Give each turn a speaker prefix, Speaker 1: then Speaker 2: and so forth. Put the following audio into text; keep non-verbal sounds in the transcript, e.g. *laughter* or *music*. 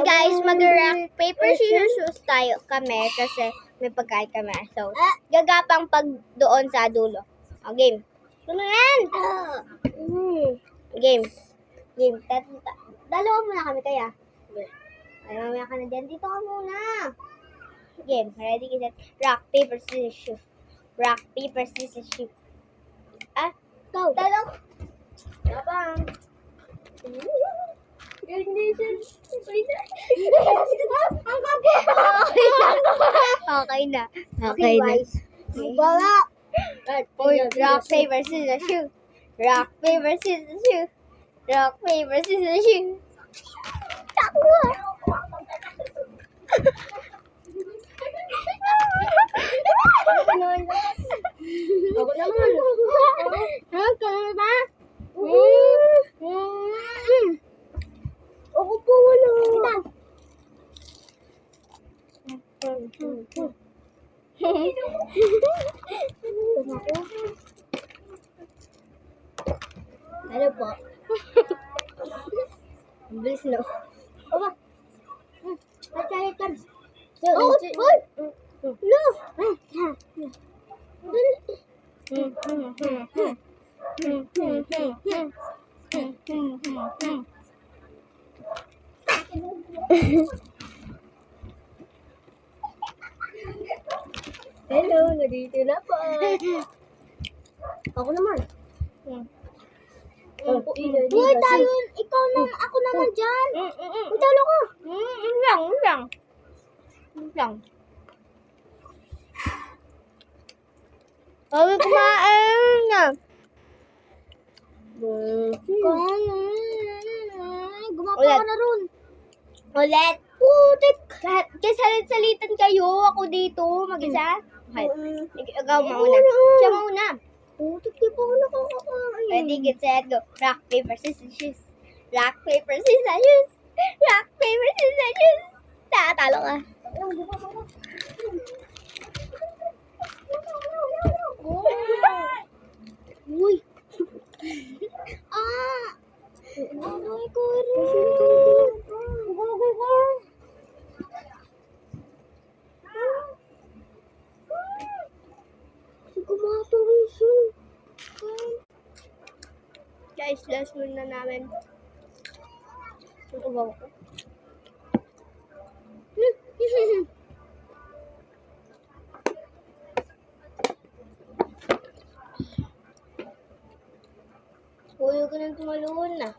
Speaker 1: guys, mag-rock, paper, scissors, tayo kami kasi may pagkain kami. So, gagapang pag doon sa dulo. O, game. Ano yan? Mm. Game. Game. Dalawa muna kami kaya. Ay, mamaya ka na dyan. Dito ka muna. Game. Ready, set. Rock, paper, scissors, shoes. Rock, paper, scissors, shoes. Ah, go. Dalawa. Labang. Okay na. Okay na. Wala. Uy, rock, paper, scissors, shoot. Rock, paper, scissors, shoot. Rock, paper, scissors, shoot. Takbo! Ano po? Ang bilis no?
Speaker 2: Aba. Patay ka.
Speaker 1: Oh,
Speaker 2: Hoy!
Speaker 1: No!
Speaker 2: Hello, nandito na po. Ako naman. Oh,
Speaker 1: Uy, tayo! Ikaw na, ako naman dyan! Uy, talo ko! Mm, lang, yun lang. Yun lang. Sabi kumain na.
Speaker 2: Gumapa ka na ron.
Speaker 1: Ulit. Putik. Lahat, kaya salit-salitan kayo. Ako dito, mag-isa. Okay. Ikaw mauna. Siya mauna.
Speaker 2: Putik, di pa ako nakakakain.
Speaker 1: Ready, get set, go. Rock, paper, scissors. Rock, paper, scissors. Rock, paper, scissors. Tatalo ka.
Speaker 2: Uy. *laughs*
Speaker 1: Ah!
Speaker 2: Aray ko rin. Go, go, go. Si kumato rin siya.
Speaker 1: Guys, last one na namin. Ang ubaw ko. *laughs* Huyo ko nang tumalun na.